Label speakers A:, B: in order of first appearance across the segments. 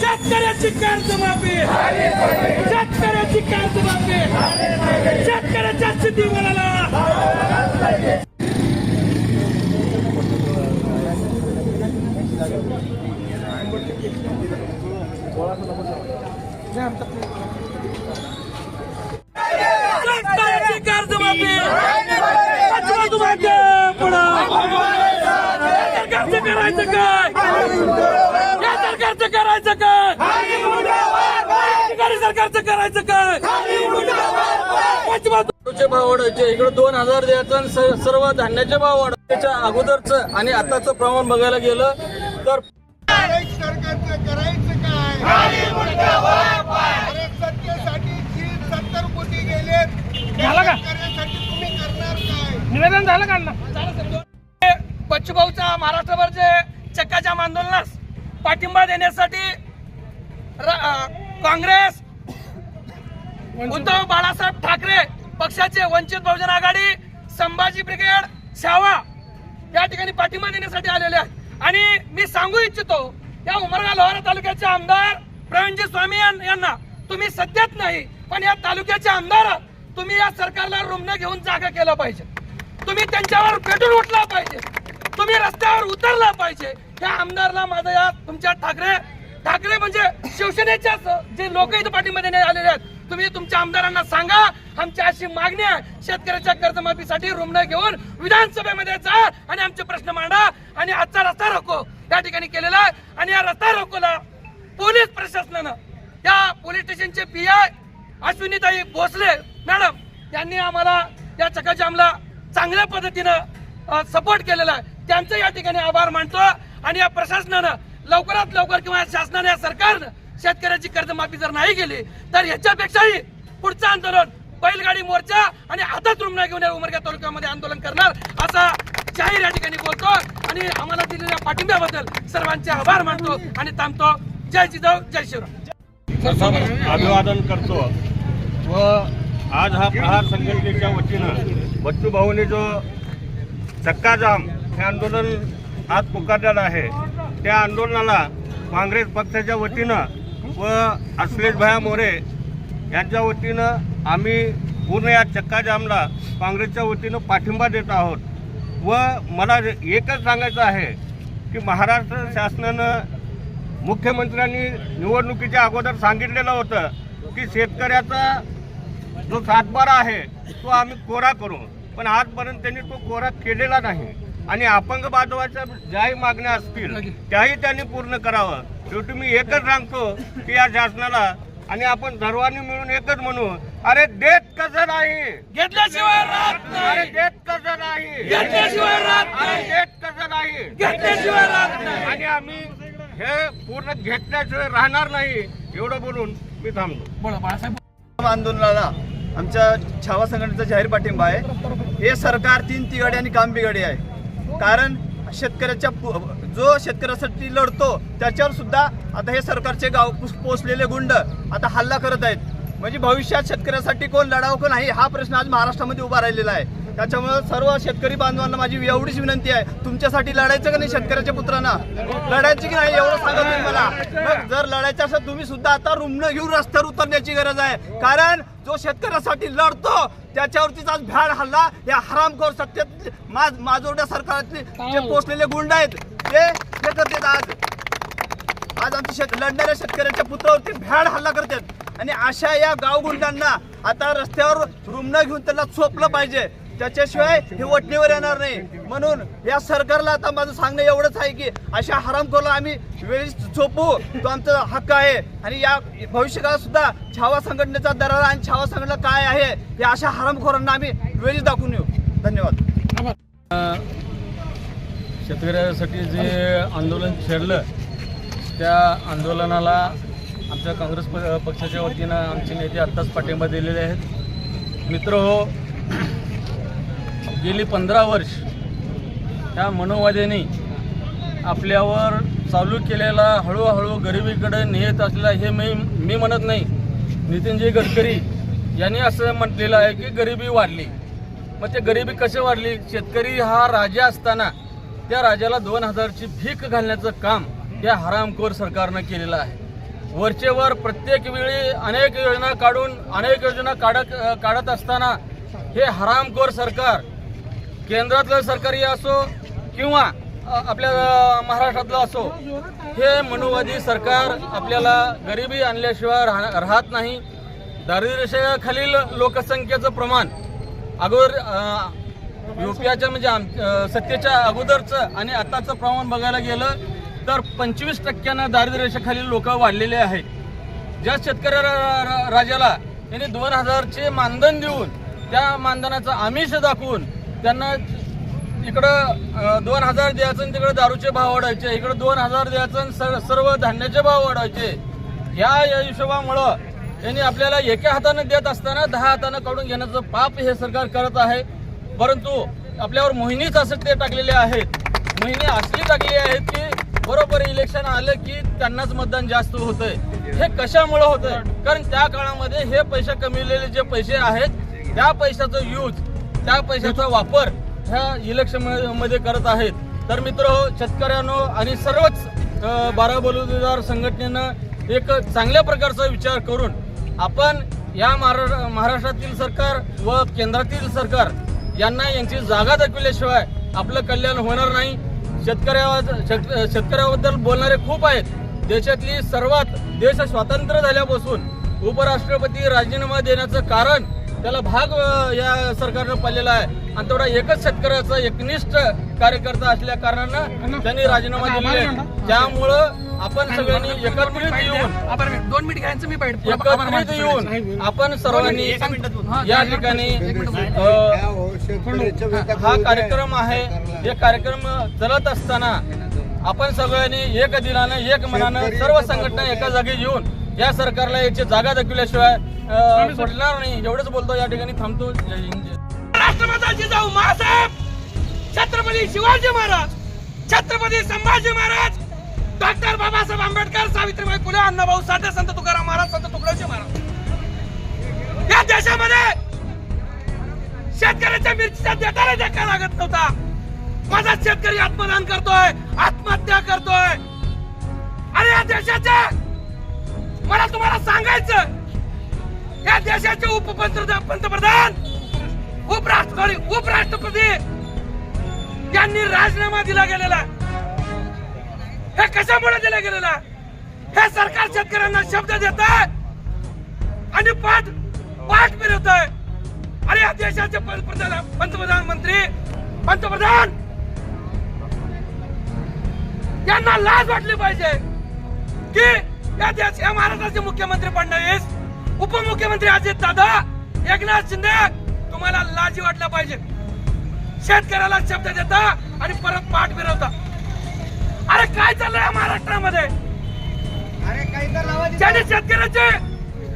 A: शेतकऱ्याची कर्जमाफी शेतकऱ्याची कर्जमाफी शेतकऱ्याच्या शेतीमालाला शेतकऱ्याची कर्जमाफी अजिबात मागे पुढं. करायचं काय या सरकारचं करायचं काय सरकारचं करायचं काय
B: भाव वाढायचे. इकडे दोन हजार द्यायचं आणि स- सर्व धान्याचे भाव वाढायच्या अगोदरचं आणि आताचं प्रमाण बघायला गेलं तर
C: करायचं.
A: निवेदन झालं का? बच्चूभाऊचा महाराष्ट्रभर जे चक्काजाम आंदोलनास पाठिंबा देण्यासाठी काँग्रेस उद्धव बाळासाहेब ठाकरे पक्षाचे वंचित बहुजन आघाडी संभाजी ब्रिगेड शावा या ठिकाणी पाठिंबा देण्यासाठी आलेले आहेत. आणि मी सांगू इच्छितो या उमरगा लोहारा तालुक्याचे आमदार प्रवीणजी स्वामी यांना तुम्ही सत्तेत नाही पण या तालुक्याचे आमदार तुम्ही या सरकारला रुग्ण घेऊन जागा केला पाहिजे. तुम्ही त्यांच्यावर पेटून उठला पाहिजे. तुम्ही रस्त्यावर उतरला पाहिजे. या आमदारला माझं या तुमच्या ठाकरे ठाकरे म्हणजे शिवसेनेच्या जे लोक इथं पाठिंबा आलेले आहेत तुम्ही तुमच्या आमदारांना सांगा. आमची अशी मागणी आहे शेतकऱ्याच्या कर्जमाफीसाठी रुग्ण घेऊन विधानसभेमध्ये जा आणि आमचे प्रश्न मांडा आणि आजचा रस्ता रोको. या ठिकाणी केलेला आहे आणि या रस्ता रोकोला पोलीस प्रशासनानं. या पोलीस स्टेशनचे पी आय अश्विनीताई भोसले मॅडम यांनी आम्हाला या चकाजामला चांगल्या पद्धतीनं सपोर्ट केलेला आहे. त्यांचं या ठिकाणी आभार मानतो आणि या प्रशासनानं लवकरात लवकर किंवा शासनाने या सरकारनं शेतकऱ्याची कर्जमाफी जर नाही केली तर ह्याच्यापेक्षाही पुढचं आंदोलन बैलगाडी मोर्चा आणि हातात रुग्ण घेऊन या उमरगा तालुक्यामध्ये आंदोलन करणार असा जाहीर या ठिकाणी बोलतो. आणि आम्हाला दिलेल्या पाठिंब्याबद्दल सर्वांचे आभार मानतो आणि थांबतो. जय जिजाऊ जय शिवराम
D: अभिवादन करतो. व आज हा प्रहार संघटनेच्या वतीनं बच्चू भाऊने जो चक्काजाम हे आंदोलन आज पुकारलेलं आहे त्या आंदोलनाला काँग्रेस पक्षाच्या वतीनं व अश्लेषभाया मोरे यांच्या वतीनं आम्ही पूर्ण या चक्काजामला काँग्रेसच्या वतीनं पाठिंबा देत आहोत. व मला एकच सांगायचं आहे की महाराष्ट्र शासनानं मुख्यमंत्र्यांनी निवडणुकीच्या अगोदर सांगितलेलं होतं की शेतकऱ्याचा जो सातबारा आहे तो आम्ही कोरा करू. पण आजपर्यंत त्यांनी तो कोरा केलेला नाही. आणि अपंग बांधवाच्या ज्याही मागण्या असतील त्याही त्यांनी पूर्ण करावं. शेवटी मी एकच सांगतो की या शासनाला आणि आपण सर्वांनी मिळून एकच म्हणू अरे देत कसं नाही?
A: घेतल्याशिवाय राहत
D: अरे देत कसं नाही?
A: घेतल्याशिवाय राहत
D: अरे
A: नाही.
D: देत कसं नाही?
A: घेतल्याशिवाय राहत नाही.
D: आणि आम्ही हे पूर्ण घेतल्याशिवाय राहणार नाही एवढं बोलून मी थांबतो
A: बोला बाळासाहेब.
E: आंदोलनाला आमच्या छावा संघटनेचा जाहीर पाठिंबा आहे. हे सरकार तीन तिघाडी आणि काम बिघाडी आहे. कारण शेतकऱ्याच्या पो- जो शेतकऱ्यासाठी लढतो त्याच्यावर सुद्धा आता हे सरकारचे गाव पुस- पोचलेले गुंड आता हल्ला करत आहेत. म्हणजे भविष्यात शेतकऱ्यासाठी कोण लढावं कोण नाही हा प्रश्न आज महाराष्ट्रामध्ये उभा राहिलेला आहे. त्याच्यामुळे सर्व शेतकरी बांधवांना माझी एवढीच विनंती आहे तुमच्यासाठी लढायचं का नाही शेतकऱ्याच्या पुत्रांना? लढायचं की नाही एवढं सांगा तुम्ही मला. जर लढायचं असेल तुम्ही सुद्धा आता रुग्ण घेऊन रस्त्यावर उतरण्याची गरज आहे. कारण जो शेतकऱ्यासाठी लढतो त्याच्यावरतीच आज भ्याड हल्ला या हरामखोर सत्तेत माज माजोरड्या सरकारतले जे पोचलेले गुंड आहेत ते ते करतात आज. आज आमच्या शेत लढणाऱ्या शेतकऱ्याच्या पुत्रावरती भ्याड हल्ला करतात. आणि अशा या गाव गुंडांना आता रस्त्यावर रुग्ण घेऊन त्यांना चोपलं पाहिजे. त्याच्याशिवाय हे वटणीवर येणार नाही. म्हणून या सरकारला आता माझं सांगणं एवढंच आहे की अशा हरामखोरला आम्ही वेळीच झोपू. तो आमचा हक्क आहे. आणि या भविष्यकाळात सुद्धा छावा संघटनेचा दरारा आणि छावा संघटना काय आहे हे अशा हरामखोरांना आम्ही वेळीच दाखवून येऊ धन्यवाद.
B: शेतकऱ्यासाठी जे आंदोलन छेडलं त्या आंदोलनाला आमच्या काँग्रेस प- पक्षाच्या वतीनं आमचे नेते आत्ताच पाठिंबा दिलेले आहेत. मित्र हो गेली पंधरा वर्ष ह्या मनोवाद्यांनी आपल्यावर चालू केलेला हळूहळू गरिबीकडे नेत असलेला हे मी मी म्हणत नाही नितीनजी गडकरी यांनी असं म्हटलेलं आहे की गरिबी वाढली. मग ते गरिबी कशी वाढली? शेतकरी हा राजा असताना त्या राजाला दोन हजारची भीक घालण्याचं काम या हरामखोर सरकारनं केलेलं आहे. वरचेवर प्रत्येक वेळी अनेक योजना काढून अनेक योजना काढत काढत असताना हे हरामखोर सरकार केंद्रातलं सरकारी असो किंवा आपल्या महाराष्ट्रातलं असो हे मनुवादी सरकार आपल्याला गरिबी आणल्याशिवाय राह- राहत नाही. दारिद्र्यरेषेखालील लोकसंख्येचं प्रमाण अगोदर युपीआच्या म्हणजे आम सत्तेच्या अगोदरचं आणि आताचं प्रमाण बघायला गेलं तर पंचवीस टक्क्यानं दारिद्र्यरेषेखालील लोक वाढलेले आहेत. ज्या शेतकऱ्या रा- राजाला यांनी दोन हजारचे मानधन देऊन त्या मानधनाचं आमिष दाखवून त्यांना इकडं दोन हजार द्यायचं आणि तिकडे दारूचे भाव वाढायचे. इकडं दोन हजार द्यायचं आणि सर- सर्व धान्याचे भाव वाढायचे. ह्या या हिशोबामुळं त्यांनी आपल्याला एका हातानं देत असताना दहा हातानं काढून घेण्याचं पाप हे सरकार करत आहे. परंतु आपल्यावर मोहिनीच असं ते टाकलेले आहेत. मोहिनी असली टाकली आहेत की बरोबर इलेक्शन आलं की त्यांनाच मतदान जास्त होतंय. हे कशामुळं होतंय? कारण त्या काळामध्ये हे पैसे कमविलेले जे पैसे आहेत त्या पैशाचं यूज त्या पैशाचा वापर ह्या इलेक्शनमध्ये करत आहेत. तर मित्र शेतकऱ्यांनो आणि सर्वच बारा बलुतेदार संघटनेनं एक चांगल्या प्रकारचा विचार करून आपण या महारा- महाराष्ट्रातील सरकार व केंद्रातील सरकार यांना यांची जागा दाखविल्याशिवाय आपलं कल्याण होणार नाही. शेतकऱ्या शेत- शेतकऱ्याबद्दल बोलणारे खूप आहेत. देशातली सर्वात देश स्वतंत्र झाल्यापासून उपराष्ट्रपती राजीनामा देण्याचं कारण त्याला भाग या सरकारनं पाडलेला आहे. आणि तेवढा एकच शेतकऱ्याचा एकनिष्ठ कार्यकर्ता असल्या कारणानं त्यांनी राजीनामा दिलेला आहे त्यामुळं आपण सगळ्यांनी एकत्रित येऊन
A: दोन मिनिट घ्यायचं मी
B: एकत्रित येऊन आपण सर्वांनी या ठिकाणी हा कार्यक्रम आहे. हे कार्यक्रम चलत असताना आपण सगळ्यांनी एक दिलानं एक मनानं सर्व संघटना एका जागी येऊन या सरकारला याची जागा दाखविल्याशिवाय सोडणार नाही. एवढंच बोलतो या ठिकाणी थांबतो. जय हिंद
A: जिजाऊ महासाहेब! छत्रपती शिवाजी महाराज! छत्रपती संभाजी महाराज! डॉक्टर बाबासाहेब आंबेडकर सावित्रीबाई फुले अण्णाभाऊ साठे संत तुकाराम महाराज संत तुकडोजी महाराज! या देशामध्ये शेतकऱ्याच्या मिरचीचा देटाला देखा लागत नव्हता. माझा शेतकरी आत्मदान करतोय आत्महत्या करतोय. अरे या देशाचे मला तुम्हाला सांगायचं या देशाचे उपपंतप्रधान पंतप्रधान उपराष्ट्रपती उपराष्ट्रपती यांनी राजीनामा दिला गेलेला. हे कशामुळे दिला गेलेला? हे सरकार शेतकऱ्यांना शब्द देत आणि पाठ पाठ फिरवत आणि अरे या देशाचे पंतप्रधान पंतप्रधान मंत्री पंतप्रधान यांना लाज वाटली पाहिजे की या देश या महाराष्ट्राचे मुख्यमंत्री फडणवीस उपमुख्यमंत्री अजित दादा एकनाथ शिंदे तुम्हाला लाजी वाटल्या पाहिजे. शेतकऱ्याला शब्द देता आणि परत पाठ फिरवता. अरे काय चाललंय या महाराष्ट्रामध्ये?
C: अरे काही तर लावा
A: ज्याने शेतकऱ्याचे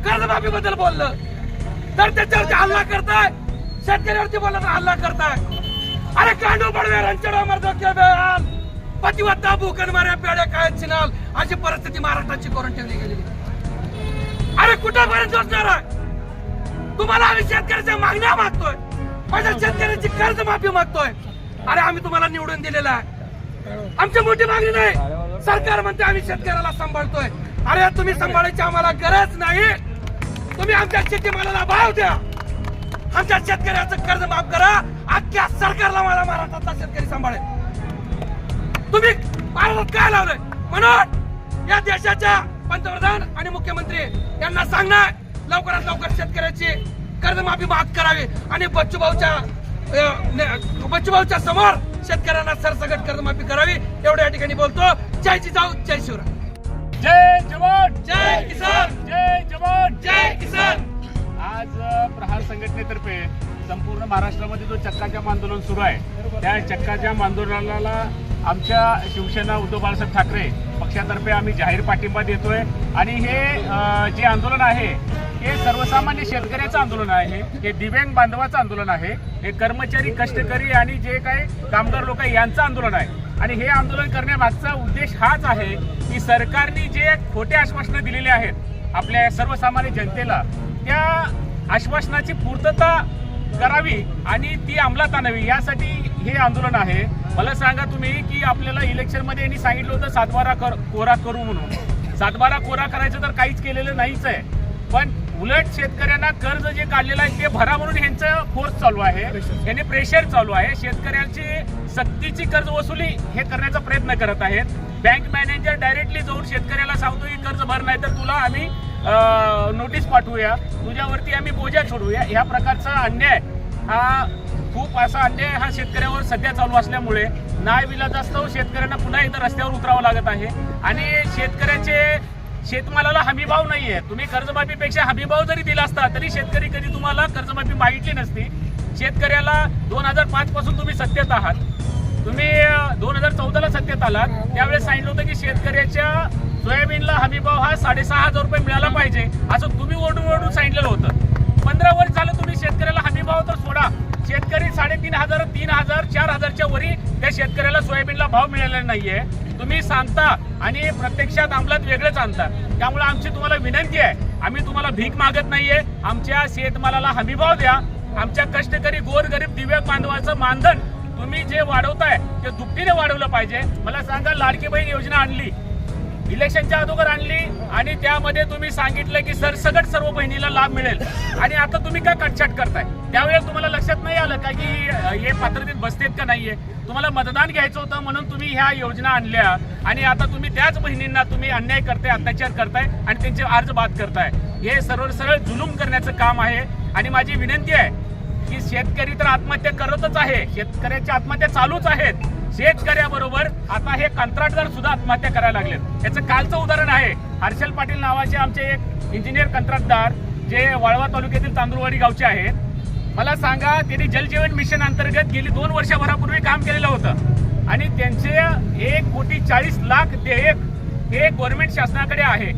A: कर्जमाफी बद्दल बोललं तर त्याच्यावरती हल्ला करताय. शेतकऱ्यावरती बोलला तर हल्ला करताय. अरे कांडू पडवे रंचडो मर्दो के बेहाल. पतिवत्ता भूकन माऱ्या पेड्या काय चिनाल अशी परिस्थिती महाराष्ट्राची करून ठेवली गेली. अरे कुठेपर्यंत योजणार तुम्हाला आम्ही शेतकऱ्याच्या मागण्या मागतोय. माझ्या शेतकऱ्याची कर्ज माफी मागतोय. अरे आम्ही तुम्हाला निवडून दिलेला आहे. आमची मोठी मागणी नाही. सरकार म्हणते आम्ही शेतकऱ्याला सांभाळतोय. अरे तुम्ही सांभाळायची आम्हाला गरज नाही. तुम्ही आमच्या शेतीमालाला भाव द्या. आमच्या शेतकऱ्याचं कर्ज माफ करा. अख्ख्या सरकारला मला महाराष्ट्रातला शेतकरी सांभाळेल. तुम्ही भारतात काय लावलंय? म्हणून या देशाच्या पंतप्रधान आणि मुख्यमंत्री यांना सांगणार लवकरात लवकर शेतकऱ्याची कर्जमाफी माफ करावी आणि बच्चूभाऊच्या अ, ने- बच्चूभाऊच्या समोर शेतकऱ्यांना सरसकट कर्जमाफी करावी एवढ्या या ठिकाणी बोलतो. जय जिजाऊ जय शिवराय.
F: जय जवान!
A: जय किसान!
F: जय जवान!
A: जय किसान!
F: आज प्रहार संघटनेतर्फे संपूर्ण महाराष्ट्रामध्ये जो चक्काजाम आंदोलन सुरू आहे त्या चक्काजाम आंदोलनाला आमच्या शिवसेना उद्धव बाळासाहेब ठाकरे पक्षातर्फे आम्ही जाहीर पाठिंबा देतोय. आणि हे जे आंदोलन आहे हे सर्वसामान्य शेतकऱ्याचं आंदोलन आहे. हे दिव्यांग बांधवाचं आंदोलन आहे. हे कर्मचारी कष्टकरी आणि जे काही कामगार लोक आहे यांचं आंदोलन आहे. आणि हे आंदोलन करण्यामागचा उद्देश हाच आहे की सरकारने जे खोटे आश्वासनं दिलेले आहेत आपल्या सर्वसामान्य जनतेला त्या आश्वासनाची पूर्तता करावी आणि ती अंमलात आणावी. यासाठी हे आंदोलन आहे. मला सांगा तुम्ही की आपल्याला इलेक्शनमध्ये यांनी सांगितलं होतं सातबारा कर कोरा करू म्हणून. सातबारा कोरा करायचं तर काहीच केलेलं नाहीच आहे. पण उलट शेतकऱ्यांना कर्ज जे काढलेलं आहे ते भरा म्हणून ह्यांचं फोर्स चालू आहे. यांनी प्रेशर चालू आहे. शेतकऱ्यांची सक्तीची कर्ज वसुली हे करण्याचा प्रयत्न करत आहेत. बँक मॅनेजर डायरेक्टली जाऊन शेतकऱ्याला सांगतो की कर्ज भर नाही तर तुला आम्ही नोटीस पाठवूया. तुझ्यावरती आम्ही बोजा सोडूया ह्या प्रकारचा अन्याय हा खूप असा अन्याय हा शेतकऱ्यावर सध्या चालू असल्यामुळे नाय विलाजास्तव शेतकऱ्यांना पुन्हा एकदा रस्त्यावर उतरावं लागत आहे. आणि शेतकऱ्याचे शेतमालाला हमीभाव नाहीये. तुम्ही कर्जमाफीपेक्षा हमीभाव जरी दिला असता तरी शेतकरी कधी तुम्हाला कर्जमाफी मागितली नसती. शेतकऱ्याला दोन हजार पाच पासून तुम्ही सत्तेत आहात. तुम्ही दोन हजार चौदाला सत्तेत आलात. त्यावेळेस सांगितलं होतं की शेतकऱ्याच्या सोयाबीनला हमीभाव हा साडेसहा हजार रुपये मिळाला पाहिजे असं तुम्ही ओरडून ओरडून सांगितलेलं होतं. पंधरा वर्ष झालं तुम्ही शेतकऱ्याला हमी भाव तर सोडा शेतकरी साडेतीन हजार तीन हजार चार हजारच्या वरी त्या शेतकऱ्याला सोयाबीनला भाव मिळालेला नाहीये. तुम्ही सांगता आणि प्रत्यक्षात अंमलात वेगळंच आणता त्यामुळे आमची तुम्हाला विनंती आहे आम्ही तुम्हाला भीक मागत नाहीये. आमच्या शेतमालाला हमीभाव द्या. आमच्या कष्टकरी गोरगरीब दिव्यांग बांधवाचं मानधन तुम्ही जे वाढवताय ते दुपटीने वाढवलं पाहिजे. मला सांगा लाडकी बहीण योजना आणली. इलेक्शनच्या अगोदर आणली आणि त्यामध्ये तुम्ही सांगितलं की सरसकट सर्व बहिणीला लाभ मिळेल. आणि आता तुम्ही का कटछाट करताय? त्यावेळेस तुम्हाला लक्षात नाही आलं का की हे पात्रतेत बसतेत का नाहीये? तुम्हाला मतदान घ्यायचं होतं म्हणून तुम्ही ह्या योजना आणल्या. आणि आता तुम्ही त्याच बहिणींना तुम्ही अन्याय करताय अत्याचार करताय आणि त्यांचे अर्ज बाद करताय. हे सरळ सरळ जुलूम करण्याचं काम आहे. आणि माझी विनंती आहे की शेतकरी तर आत्महत्या करतच आहे. शेतकऱ्याच्या आत्महत्या चालूच आहेत. शेतकऱ्याबरोबर आता हे कंत्राटदार सुद्धा आत्महत्या करायला लागलेत. याचं कालचं उदाहरण आहे. हर्षल पाटील नावाचे आमचे एक इंजिनियर कंत्राटदार जे वाळवा तालुक्यातील तांदूळवाडी गावचे आहेत. मला सांगा त्यांनी जलजीवन मिशन अंतर्गत गेली दोन वर्षभरापूर्वी काम केलेलं होतं. आणि त्यांचे एक कोटी चाळीस लाख देयक हे गव्हर्नमेंट शासनाकडे आहे.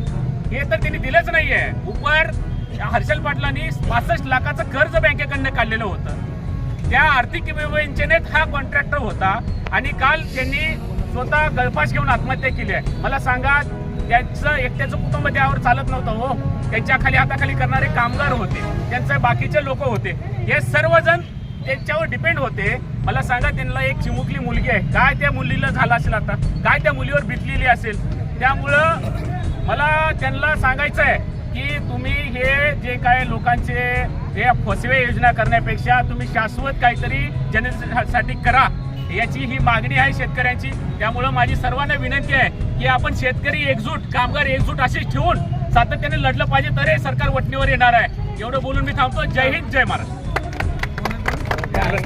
F: हे तर त्यांनी दिलंच नाहीये. उपर हर्षल पाटलांनी पासष्ट लाखाचं कर्ज बँकेकडनं काढलेलं होतं. त्या आर्थिक विवंचनेत हा कॉन्ट्रॅक्टर होता आणि काल त्यांनी स्वतः गळफास घेऊन आत्महत्या केली आहे. मला सांगा त्यांचं एकट्याचं कुटुंब त्यावर चालत नव्हतं हो. त्यांच्या खाली हाताखाली करणारे कामगार होते. त्यांचे बाकीचे लोक होते. हे सर्वजण त्यांच्यावर डिपेंड होते. मला सांगा त्यांना एक चिमुकली मुलगी आहे. काय त्या मुलीला झालं असेल आता? काय त्या मुलीवर बितलेली असेल? त्यामुळं मला त्यांना सांगायचं आहे की तुम्ही हे जे काय लोकांचे हे फसवे योजना करण्यापेक्षा तुम्ही शाश्वत काहीतरी जनतेसाठी करा. याची ही मागणी आहे शेतकऱ्यांची. त्यामुळं माझी सर्वांना विनंती आहे की आपण शेतकरी एकजूट कामगार एकजूट अशीच ठेवून सातत्याने लढलं पाहिजे तर हे सरकार वटणीवर येणार आहे. एवढं बोलून मी थांबतो. जय हिंद जय महाराष्ट्र.